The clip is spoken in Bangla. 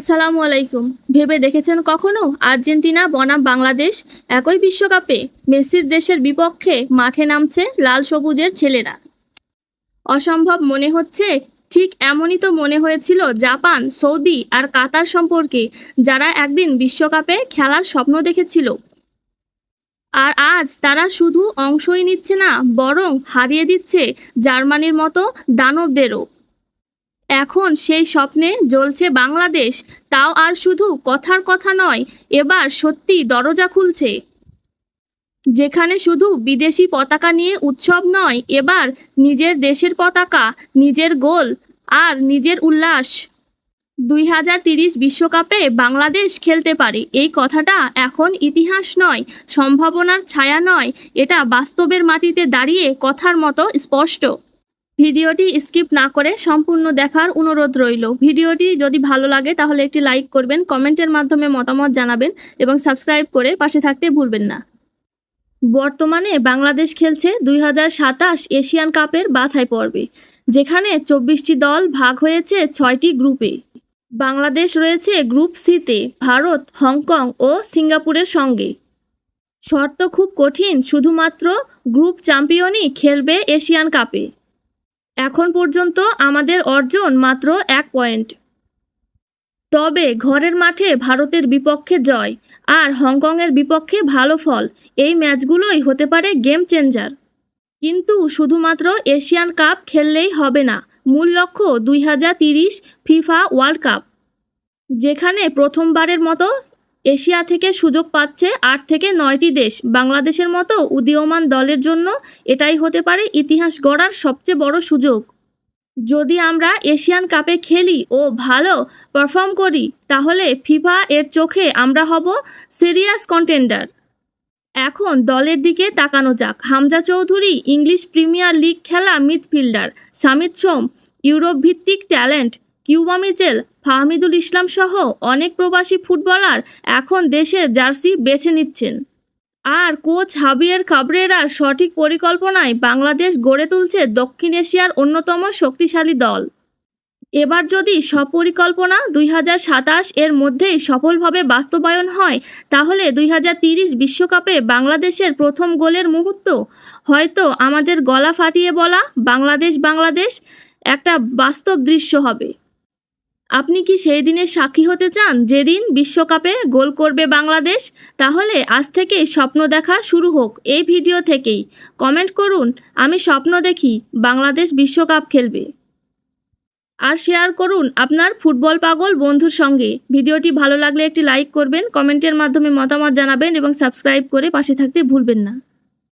আসসালামু আলাইকুম। ভেবে দেখেছেন কখনো আর্জেন্টিনা, বনাম বাংলাদেশ একই বিশ্বকাপে মেসির দেশের বিপক্ষে মাঠে নামছে লাল সবুজের ছেলেরা? অসম্ভব মনে হচ্ছে, ঠিক এমনই তো মনে হয়েছিল জাপান, সৌদি আর কাতার সম্পর্কে, যারা একদিন বিশ্বকাপে খেলার স্বপ্ন দেখেছিল। আর আজ তারা শুধু অংশই নিচ্ছে না, বরং হারিয়ে দিচ্ছে জার্মানির মতো দানবদেরও। এখন সেই স্বপ্নে জ্বলছে বাংলাদেশ, তাও আর শুধু কথার কথা নয়, এবার সত্যি দরজা খুলছে। যেখানে শুধু বিদেশি পতাকা নিয়ে উৎসব নয়, এবার নিজের দেশের পতাকা, নিজের গোল আর নিজের উল্লাস। দুই হাজার তিরিশ বিশ্বকাপে বাংলাদেশ খেলতে পারে, এই কথাটা এখন ইতিহাস নয়, সম্ভাবনার ছায়া নয়, এটা বাস্তবের মাটিতে দাঁড়িয়ে কথার মতো স্পষ্ট। ভিডিওটি স্কিপ না করে সম্পূর্ণ দেখার অনুরোধ রইল। ভিডিওটি যদি ভালো লাগে তাহলে একটি লাইক করবেন, কমেন্টের মাধ্যমে মতামত জানাবেন এবং সাবস্ক্রাইব করে পাশে থাকতে ভুলবেন না। বর্তমানে বাংলাদেশ খেলছে দুই হাজার সাতাশ এশিয়ান কাপের বাছাই পর্বে, যেখানে চব্বিশটি দল ভাগ হয়েছে ছয়টি গ্রুপে। বাংলাদেশ রয়েছে গ্রুপ সিতে, ভারত, হংকং ও সিঙ্গাপুরের সঙ্গে। শর্ত খুব কঠিন, শুধুমাত্র গ্রুপ চ্যাম্পিয়নই খেলবে এশিয়ান কাপে। এখন পর্যন্ত আমাদের অর্জন মাত্র এক পয়েন্ট। তবে ঘরের মাঠে ভারতের বিপক্ষে জয় আর হংকংয়ের বিপক্ষে ভালো ফল, এই ম্যাচগুলোই হতে পারে গেম চেঞ্জার। কিন্তু শুধুমাত্র এশিয়ান কাপ খেললেই হবে না, মূল লক্ষ্য দুই ফিফা ওয়ার্ল্ড কাপ। যেখানে প্রথমবারের মতো এশিয়া থেকে সুযোগ পাচ্ছে আট থেকে নয়টি দেশ। বাংলাদেশের মতো উদীয়মান দলের জন্য এটাই হতে পারে ইতিহাস গড়ার সবচেয়ে বড় সুযোগ। যদি আমরা এশিয়ান কাপে খেলি ও ভালো পারফর্ম করি, তাহলে ফিফা এর চোখে আমরা হব সিরিয়াস কন্টেন্ডার। এখন দলের দিকে তাকানো যাক। Hamza Chowdhury English Premier League খেলা মিডফিল্ডার, সামিত সোম ইউরোপ ভিত্তিক talent, Cuba Mitchell Fahmidul Islam সহ অনেক প্রবাসী ফুটবলার এখন দেশের জার্সি বেছে নিচ্ছেন। আর কোচ হাবিয়ের কাবরেরার সঠিক পরিকল্পনায় বাংলাদেশ গড়ে তুলছে দক্ষিণ এশিয়ার অন্যতম শক্তিশালী দল। এবার যদি সপরিকল্পনা দুই হাজার সাতাশ এর মধ্যেই সফলভাবে বাস্তবায়ন হয়, তাহলে দুই হাজার তিরিশ বিশ্বকাপে বাংলাদেশের প্রথম গোলের মুহূর্ত। হয়তো আমাদের গলা ফাটিয়ে বলা বাংলাদেশ বাংলাদেশ একটা বাস্তব দৃশ্য হবে। আপনি কি সেই দিনের সাক্ষী হতে চান? যেদিন বিশ্বকাপে গোল করবে বাংলাদেশ, তাহলে আজ থেকে স্বপ্ন দেখা শুরু হোক এই ভিডিও থেকেই। কমেন্ট করুন, আমি স্বপ্ন দেখি বাংলাদেশ বিশ্বকাপ খেলবে। আর শেয়ার করুন আপনার ফুটবল পাগল বন্ধুর সঙ্গে। ভিডিওটি ভালো লাগলে একটি লাইক করবেন, কমেন্টের মাধ্যমে মতামত জানাবেন এবং সাবস্ক্রাইব করে পাশে থাকতে ভুলবেন না।